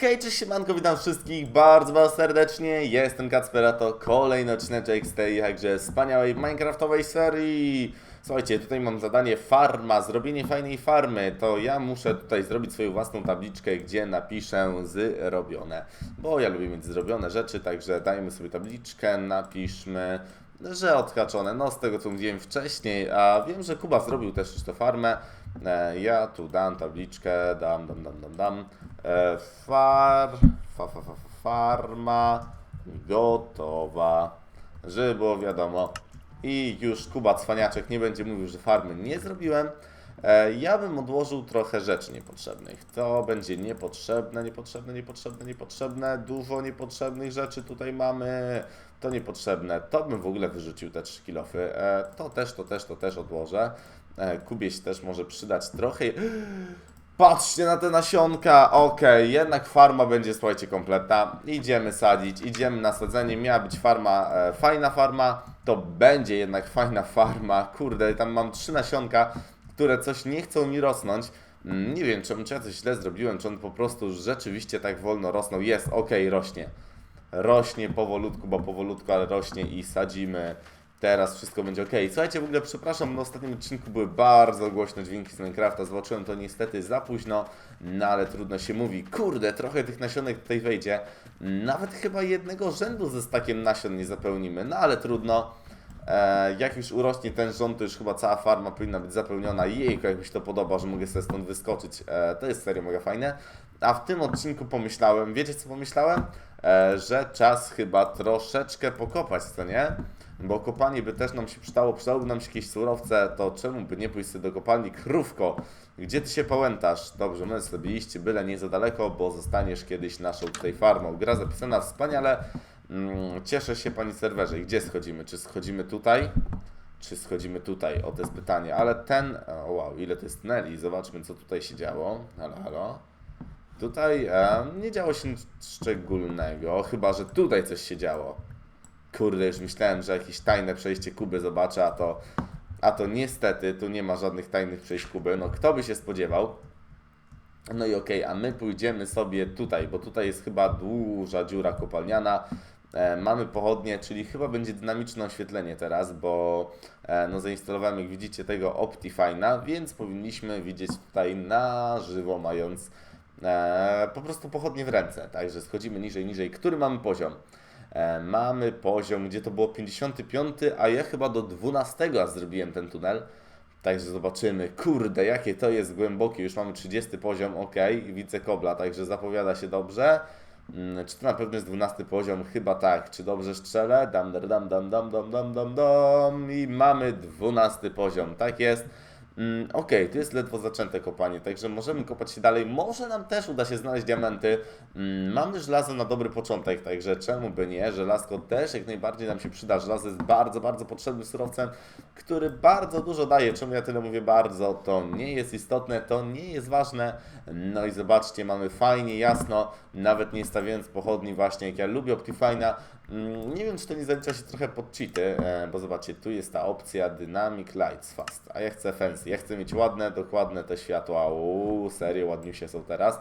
Hej, cześć siemanko, witam wszystkich bardzo, bardzo serdecznie. Jestem Kacper, a to kolejny odcinek z tej jakże wspaniałej Minecraftowej serii. Słuchajcie, tutaj mam zadanie farma, zrobienie fajnej farmy. To ja muszę tutaj zrobić swoją własną tabliczkę, gdzie napiszę zrobione. Bo ja lubię mieć zrobione rzeczy, także dajmy sobie tabliczkę, napiszmy, że odhaczone. No z tego co mówiłem wcześniej, a wiem, że Kuba zrobił też już tę farmę. E, Ja tu dam tabliczkę, dam, dam, dam, dam, dam. E, Far, fa, fa, fa, fa, farma gotowa, żeby było wiadomo. I już Kuba Cwaniaczek nie będzie mówił, że farmy nie zrobiłem. E, Ja bym odłożył trochę rzeczy niepotrzebnych. To będzie niepotrzebne, niepotrzebne, niepotrzebne, niepotrzebne. Dużo niepotrzebnych rzeczy tutaj mamy. To niepotrzebne. To bym w ogóle wyrzucił te 3 kilofy. E, To też, to też, to też odłożę. Kubie się też może przydać trochę. Patrzcie na te nasionka, okej, jednak farma będzie, słuchajcie, kompletna. Idziemy sadzić, idziemy na sadzenie, miała być farma, e, fajna farma, to będzie jednak fajna farma. Kurde, tam mam trzy nasionka, które coś nie chcą mi rosnąć. Mm, Nie wiem, czemu czy ja coś źle zrobiłem, czy on po prostu rzeczywiście tak wolno rosnął. Jest, okej, rośnie. Rośnie powolutku, bo powolutku, ale rośnie i sadzimy. Teraz wszystko będzie ok. Słuchajcie, w ogóle przepraszam, na ostatnim odcinku były bardzo głośne dźwięki z Minecrafta. Zobaczyłem to niestety za późno, no ale trudno się mówi. Kurde, trochę tych nasionek tutaj wejdzie. Nawet chyba jednego rzędu ze stakiem nasion nie zapełnimy, no ale trudno. E, jak już urośnie ten rząd, to już chyba cała farma powinna być zapełniona. Jejku, jak mi się to podoba, że mogę sobie stąd wyskoczyć. E, to jest serio mega fajne. A w tym odcinku pomyślałem, wiecie co pomyślałem? E, że czas chyba troszeczkę pokopać, co nie? Bo kopanie by też nam się przydało, przydałyby nam się jakieś surowce, to czemu by nie pójść sobie do kopalni? Krówko, gdzie ty się pałętasz? Dobrze, my iść, byle nie za daleko, bo zostaniesz kiedyś naszą tutaj farmą. Gra zapisana wspaniale. Mm, cieszę się pani serwerze. Gdzie schodzimy? Czy schodzimy tutaj? Czy schodzimy tutaj? O, to jest pytanie. Ale ten... O, wow, ile to jest tuneli? Zobaczmy, co tutaj się działo. Halo, halo. Tutaj e, nie działo się nic szczególnego, chyba że tutaj coś się działo. Kurde, już myślałem, że jakieś tajne przejście Kuby zobaczę, a to, a to niestety tu nie ma żadnych tajnych przejść Kuby. No kto by się spodziewał? No i okej, a my pójdziemy sobie tutaj, bo tutaj jest chyba duża dziura kopalniana. E, mamy pochodnie, czyli chyba będzie dynamiczne oświetlenie teraz, bo e, no zainstalowałem, jak widzicie, tego Optifine'a, więc powinniśmy widzieć tutaj na żywo, mając E, po prostu pochodnie w ręce, także schodzimy niżej, niżej. Który mamy poziom? E, mamy poziom, gdzie to było 55, a ja chyba do 12 zrobiłem ten tunel. Także zobaczymy, kurde, jakie to jest głębokie. Już mamy 30 poziom, ok, widzę kobla, także zapowiada się dobrze. Mm, czy to na pewno jest 12 poziom? Chyba tak. Czy dobrze strzelę? Dam, dam, dam, dam, dam, dam, dam, dam. I mamy 12 poziom. Tak jest. Mm, Okej, to jest ledwo zaczęte kopanie, także możemy kopać się dalej. Może nam też uda się znaleźć diamenty. Mm, Mamy żelazo na dobry początek, także czemu by nie? Żelazko też jak najbardziej nam się przyda. Żelazo jest bardzo, bardzo potrzebnym surowcem, który bardzo dużo daje. Czemu ja tyle mówię bardzo? To nie jest istotne, to nie jest ważne. No i zobaczcie, mamy fajnie, jasno, nawet nie stawiając pochodni właśnie, jak ja lubię Optifine'a. Mm, Nie wiem, czy to nie zalicza się trochę pod cheaty, e, bo zobaczcie, tu jest ta opcja Dynamic Lights Fast, a ja chcę fancy, ja chcę mieć ładne, dokładne te światła, uuu, serio, ładniusie są teraz.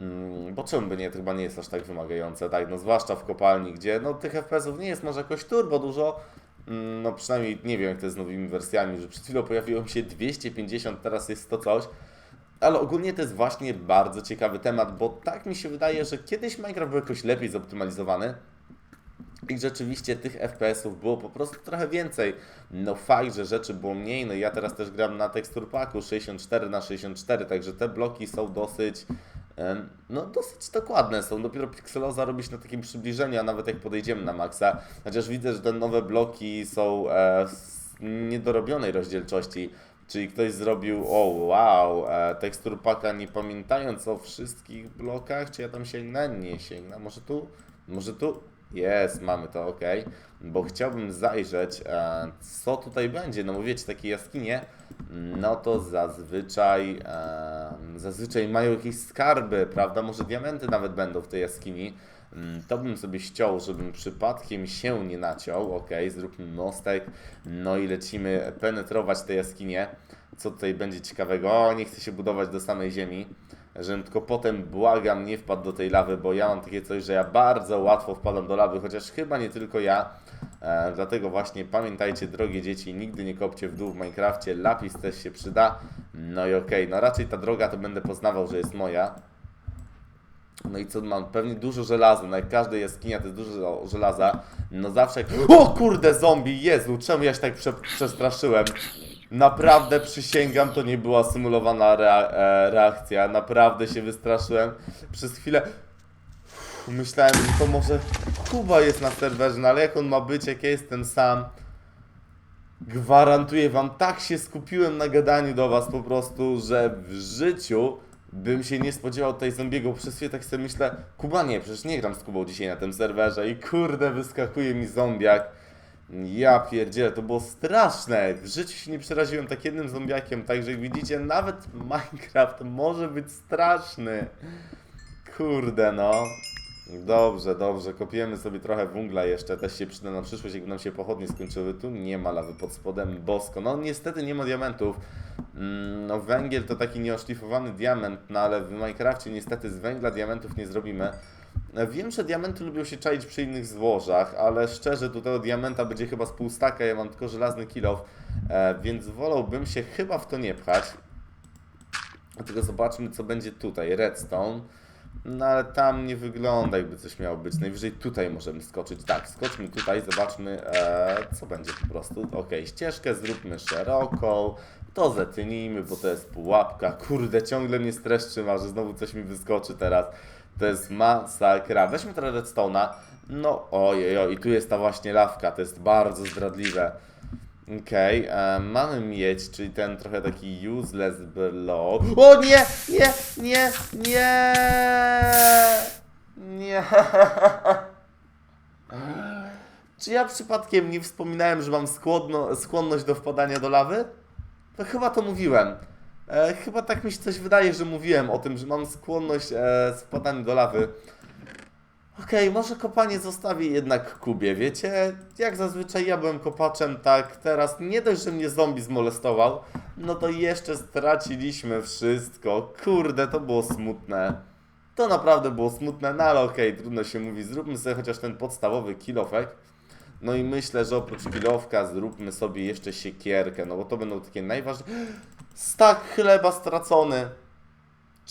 Mm, Bo czemu by nie, to chyba nie jest aż tak wymagające, tak, no zwłaszcza w kopalni, gdzie no tych FPS-ów nie jest może jakoś turbo dużo, Mm, no przynajmniej nie wiem jak to jest z nowymi wersjami, że przed chwilą pojawiło się 250, teraz jest to coś, ale ogólnie to jest właśnie bardzo ciekawy temat, bo tak mi się wydaje, że kiedyś Minecraft był jakoś lepiej zoptymalizowany, i rzeczywiście tych FPS-ów było po prostu trochę więcej. No fakt, że rzeczy było mniej, no ja teraz też gram na tekstur packu 64 na 64 także te bloki są dosyć, no dosyć dokładne są. Dopiero Pixeloza robi się na takim przybliżeniu, a nawet jak podejdziemy na maksa, chociaż widzę, że te nowe bloki są e, z niedorobionej rozdzielczości. Czyli ktoś zrobił, o wow, e, tekstur paka nie pamiętając o wszystkich blokach, czy ja tam sięgnę? Nie sięgnę. Może tu? Może tu? Jest, mamy to, ok. Bo chciałbym zajrzeć, e, co tutaj będzie. No bo wiecie, takie jaskinie, no to zazwyczaj, e, zazwyczaj mają jakieś skarby, prawda? Może diamenty nawet będą w tej jaskini. Mm, To bym sobie ściął, żebym przypadkiem się nie naciął. Ok, zróbmy mostek. No i lecimy penetrować te jaskinie. Co tutaj będzie ciekawego? O, nie chcę się budować do samej ziemi. Żebym tylko potem błagam nie wpadł do tej lawy, bo ja mam takie coś, że ja bardzo łatwo wpadam do lawy, chociaż chyba nie tylko ja. E, dlatego właśnie pamiętajcie, drogie dzieci, nigdy nie kopcie w dół w Minecrafcie, lapis też się przyda. No i okej, no raczej ta droga to będę poznawał, że jest moja. No i co mam? Pewnie dużo żelaza. No jak każda jaskinia to jest dużo żelaza. No zawsze. O kurde, zombie! Jezu, czemu ja się tak prze przestraszyłem? Naprawdę przysięgam, to nie była symulowana rea e, reakcja. Naprawdę się wystraszyłem. Przez chwilę myślałem, że to może Kuba jest na serwerze, no ale jak on ma być, jak ja jestem sam? Gwarantuję wam, tak się skupiłem na gadaniu do was po prostu, że w życiu bym się nie spodziewał tutaj zombiego. Przez chwilę tak sobie myślę, Kuba nie, przecież nie gram z Kubą dzisiaj na tym serwerze i kurde, wyskakuje mi zombiak. Ja pierdzielę, to było straszne. W życiu się nie przeraziłem tak jednym zombiakiem, także jak widzicie, nawet Minecraft może być straszny. Kurde no. Dobrze, dobrze, kopiemy sobie trochę węgla jeszcze, też się przyda na przyszłość, jakby nam się pochodnie skończyły. Tu nie ma lawy pod spodem, bosko. No niestety nie ma diamentów. Mm, No węgiel to taki nieoszlifowany diament, no ale w Minecrafcie niestety z węgla diamentów nie zrobimy. E, Wiem, że diamenty lubią się czaić przy innych złożach, ale szczerze tutaj od diamenta będzie chyba z pół staka, ja mam tylko żelazny kilof, e, więc wolałbym się chyba w to nie pchać. Tylko zobaczmy, co będzie tutaj. Redstone. No ale tam nie wygląda, jakby coś miało być. Najwyżej tutaj możemy skoczyć. Tak, skoczmy tutaj, zobaczmy, e, co będzie po prostu. Ok, ścieżkę zróbmy szeroką. To zetnijmy, bo to jest pułapka. Kurde, ciągle mnie stres trzyma, że znowu coś mi wyskoczy teraz. To jest masakra. Weźmy teraz redstone'a. No, ojej, oj, i tu jest ta właśnie lawka. To jest bardzo zdradliwe. Okej, e, mamy mieć, czyli ten trochę taki useless block. O nie, nie, nie, nie, nie. Czy ja przypadkiem nie wspominałem, że mam skłonno, skłonność do wpadania do lawy? To chyba to mówiłem. E, chyba tak mi się coś wydaje, że mówiłem o tym, że mam skłonność e, wpadania do lawy. Okej, może kopanie zostawię jednak Kubie, wiecie? Jak zazwyczaj ja byłem kopaczem, tak teraz nie dość, że mnie zombie zmolestował, no to jeszcze straciliśmy wszystko. Kurde, to było smutne. To naprawdę było smutne, no ale okej, trudno się mówi. Zróbmy sobie chociaż ten podstawowy kilofek. No i myślę, że oprócz kilowka zróbmy sobie jeszcze siekierkę, no bo to będą takie najważniejsze... Stak chleba stracony.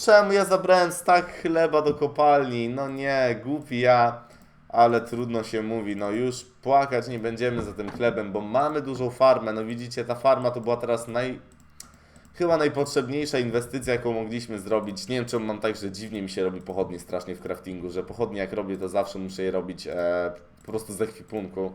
Czemu ja zabrałem stak chleba do kopalni? No nie, głupi ja. Ale trudno się mówi, no już płakać nie będziemy za tym chlebem, bo mamy dużą farmę. No widzicie, ta farma to była teraz naj... Chyba najpotrzebniejsza inwestycja, jaką mogliśmy zrobić. Nie wiem, czemu mam tak, że dziwnie mi się robi pochodnie strasznie w craftingu, że pochodnie jak robię, to zawsze muszę je robić e, po prostu z ekwipunku.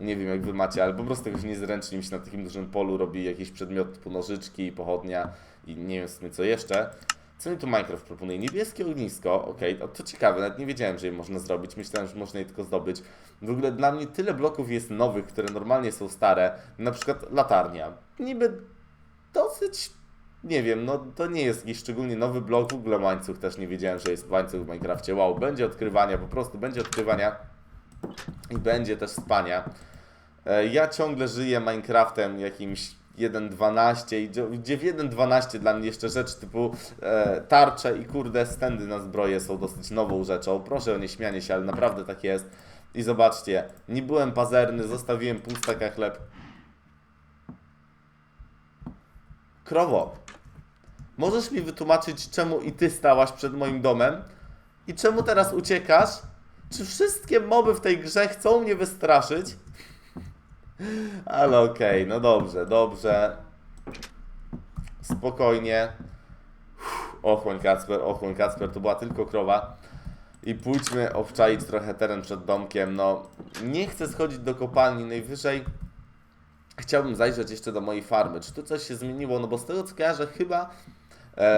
Nie wiem, jak wy macie, ale po prostu jakoś niezręcznie mi się na takim dużym polu robi jakiś przedmiot typu nożyczki, pochodnia i nie wiem co jeszcze. Co mi tu Minecraft proponuje? Niebieskie ognisko, okej, to, to ciekawe, nawet nie wiedziałem, że je można zrobić, myślałem, że można je tylko zdobyć. W ogóle dla mnie tyle bloków jest nowych, które normalnie są stare, na przykład latarnia. Niby dosyć, nie wiem, no to nie jest jakiś szczególnie nowy blok, w ogóle łańcuch też nie wiedziałem, że jest łańcuch w Minecrafcie. Wow, będzie odkrywania, po prostu będzie odkrywania i będzie też spania. E, Ja ciągle żyję Minecraftem jakimś 1.12 i gdzie- w 1.12 dla mnie jeszcze rzeczy typu e, tarcze i kurde stędy na zbroję są dosyć nową rzeczą. Proszę o nieśmianie się, ale naprawdę tak jest. I zobaczcie, nie byłem pazerny, zostawiłem pół staka chleb. Krowo, możesz mi wytłumaczyć, czemu i ty stałaś przed moim domem? I czemu teraz uciekasz? Czy wszystkie moby w tej grze chcą mnie wystraszyć? Ale okej, no dobrze, dobrze. Spokojnie. Ochłoń Kacper, ochłoń Kacper, to była tylko krowa. I pójdźmy obczaić trochę teren przed domkiem. No, nie chcę schodzić do kopalni, najwyżej chciałbym zajrzeć jeszcze do mojej farmy. Czy tu coś się zmieniło? No bo z tego co kojarzę, chyba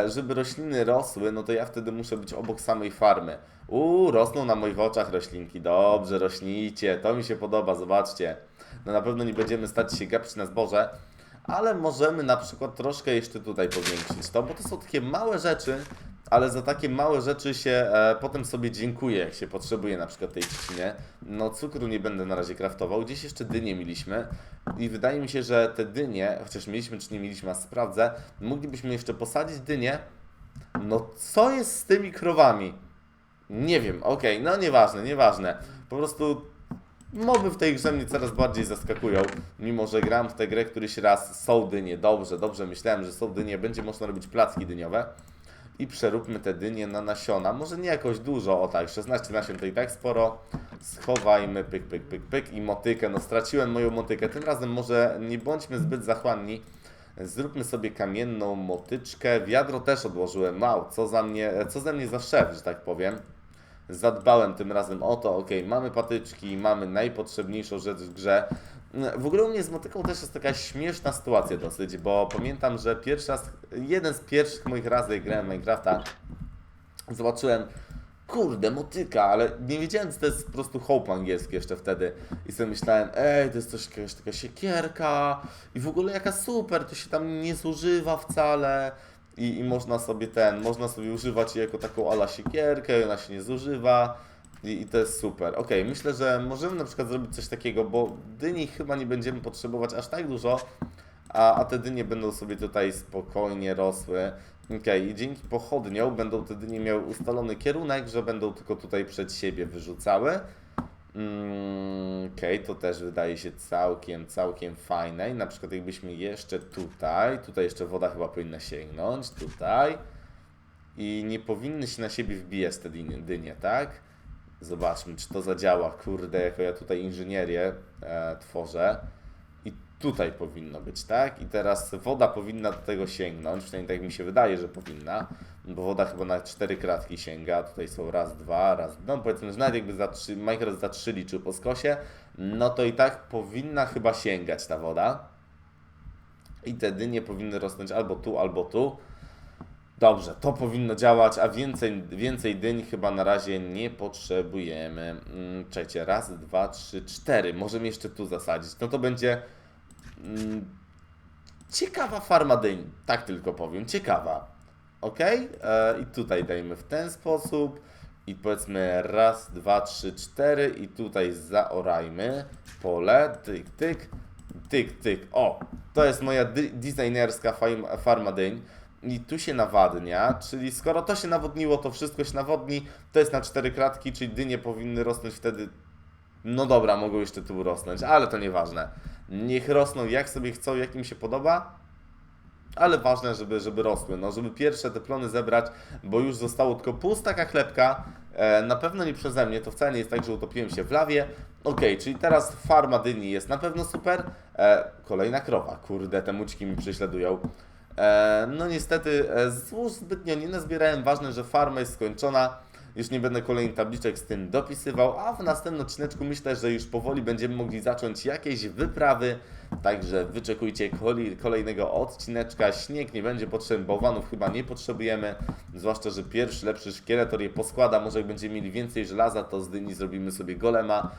żeby rośliny rosły, no to ja wtedy muszę być obok samej farmy. Uuu, rosną na moich oczach roślinki. Dobrze, rośnijcie. To mi się podoba, zobaczcie. No na pewno nie będziemy stać się gapić na zboże, ale możemy na przykład troszkę jeszcze tutaj powiększyć to, bo to są takie małe rzeczy, ale za takie małe rzeczy się e, potem sobie dziękuję, jak się potrzebuje na przykład tej trzcinie. No cukru nie będę na razie kraftował, gdzieś jeszcze dynie mieliśmy i wydaje mi się, że te dynie, chociaż mieliśmy czy nie mieliśmy, a sprawdzę, moglibyśmy jeszcze posadzić dynie No co jest z tymi krowami? Nie wiem, okej, no nieważne, nieważne. Po prostu moby w tej grze mnie coraz bardziej zaskakują, mimo że gram w tę grę któryś raz, są dynie, dobrze, dobrze myślałem, że są dynie, będzie można robić placki dyniowe i przeróbmy te dynie na nasiona, może nie jakoś dużo, o tak, 16 nasion to i tak sporo, schowajmy, pyk, pyk, pyk, pyk i motykę, no straciłem moją motykę, tym razem może nie bądźmy zbyt zachłanni, Zróbmy sobie kamienną motyczkę. Wiadro też odłożyłem. Wow, co za mnie, co ze mnie za szef, że tak powiem. Zadbałem tym razem o to, ok, mamy patyczki, mamy najpotrzebniejszą rzecz w grze. W ogóle u mnie z motyką też jest taka śmieszna sytuacja dosyć, bo pamiętam, że pierwszy raz, jeden z pierwszych moich razy jak grałem w Minecrafta, zobaczyłem, kurde, motyka, ale nie wiedziałem, co to jest po prostu hołd angielski jeszcze wtedy. I sobie myślałem, ej, to jest coś, jakaś taka siekierka i w ogóle jaka super, to się tam nie zużywa wcale. I, I można sobie ten, można sobie używać jej jako taką ala siekierkę, ona się nie zużywa. I, I to jest super. Ok, myślę, że możemy na przykład zrobić coś takiego, bo dyni chyba nie będziemy potrzebować aż tak dużo, a, a te dynie będą sobie tutaj spokojnie rosły. Okej, i dzięki pochodniom będą te dynie miały ustalony kierunek, że będą tylko tutaj przed siebie wyrzucały. Mm, Okej, to też wydaje się całkiem, całkiem fajne. I na przykład jakbyśmy jeszcze tutaj, tutaj jeszcze woda chyba powinna sięgnąć, tutaj. I nie powinny się na siebie wbijać te dynie, dynie tak? Zobaczmy, czy to zadziała. Kurde, jako ja tutaj inżynierię e, tworzę. I tutaj powinno być, tak? I teraz woda powinna do tego sięgnąć, przynajmniej tak mi się wydaje, że powinna, bo woda chyba na cztery kratki sięga, tutaj są raz, dwa, raz, no powiedzmy, że nawet jakby za trzy, Minecraft za trzy liczył po skosie, no to i tak powinna chyba sięgać ta woda. I te dynie powinny rosnąć albo tu, albo tu. Dobrze, to powinno działać, a więcej, więcej dyń chyba na razie nie potrzebujemy. Mm, Czekajcie, raz, dwa, trzy, cztery. Możemy jeszcze tu zasadzić. No to będzie mm, ciekawa farma dyń. Tak tylko powiem, ciekawa. Ok? E, I tutaj dajmy w ten sposób. I powiedzmy raz, dwa, trzy, cztery. I tutaj zaorajmy pole. Tyk, tyk, tyk, tyk. O, to jest moja designerska farma dyń. I tu się nawadnia, czyli skoro to się nawodniło, to wszystko się nawodni. To jest na cztery kratki, czyli dynie powinny rosnąć wtedy. No dobra, mogą jeszcze tu rosnąć, ale to nieważne. Niech rosną jak sobie chcą, jak im się podoba ale ważne, żeby, żeby rosły, no, żeby pierwsze te plony zebrać, bo już zostało tylko pół staka chlebka, e, na pewno nie przeze mnie, to wcale nie jest tak, że utopiłem się w lawie. Ok, czyli teraz farma dyni jest na pewno super. E, kolejna krowa, kurde, te mućki mi prześladują. E, no niestety, e, złóż zbytnio nie nazbierałem, ważne, że farma jest skończona. Już nie będę kolejnych tabliczek z tym dopisywał, a w następnym odcineczku myślę, że już powoli będziemy mogli zacząć jakieś wyprawy. Także wyczekujcie kolejnego odcineczka. Śnieg nie będzie potrzebny, bałwanów chyba nie potrzebujemy. Zwłaszcza, że pierwszy lepszy szkieletor je poskłada. Może jak będziemy mieli więcej żelaza, to z dyni zrobimy sobie golema.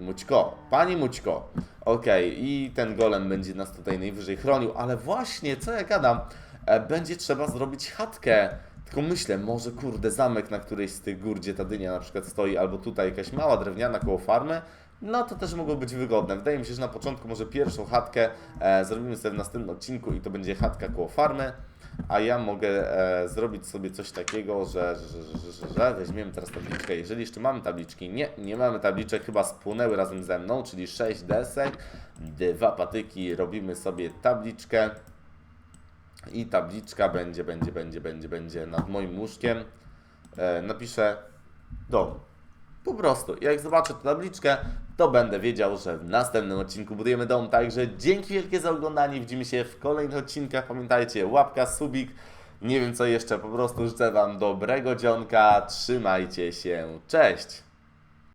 Mućko, pani Mućko. Okej, i ten golem będzie nas tutaj najwyżej chronił, ale właśnie, co ja gadam, e, będzie trzeba zrobić chatkę. Tylko myślę, może kurde, zamek na którejś z tych gór, gdzie ta dynia na przykład stoi, albo tutaj jakaś mała drewniana koło farmy, no to też mogło być wygodne. Wydaje mi się, że na początku może pierwszą chatkę e, zrobimy sobie w następnym odcinku i to będzie chatka koło farmy, a ja mogę e, zrobić sobie coś takiego, że, że, że, że, weźmiemy teraz tabliczkę. Jeżeli jeszcze mamy tabliczki, nie, nie mamy tabliczek, chyba spłynęły razem ze mną, czyli 6 desek, dwa patyki, robimy sobie tabliczkę. I tabliczka będzie, będzie, będzie, będzie, będzie nad moim łóżkiem. E, napiszę dom. Po prostu. Jak zobaczę tę tabliczkę, to będę wiedział, że w następnym odcinku budujemy dom. Także dzięki wielkie za oglądanie. Widzimy się w kolejnych odcinkach. Pamiętajcie, łapka, subik. Nie wiem co jeszcze. Po prostu życzę Wam dobrego dzionka. Trzymajcie się. Cześć!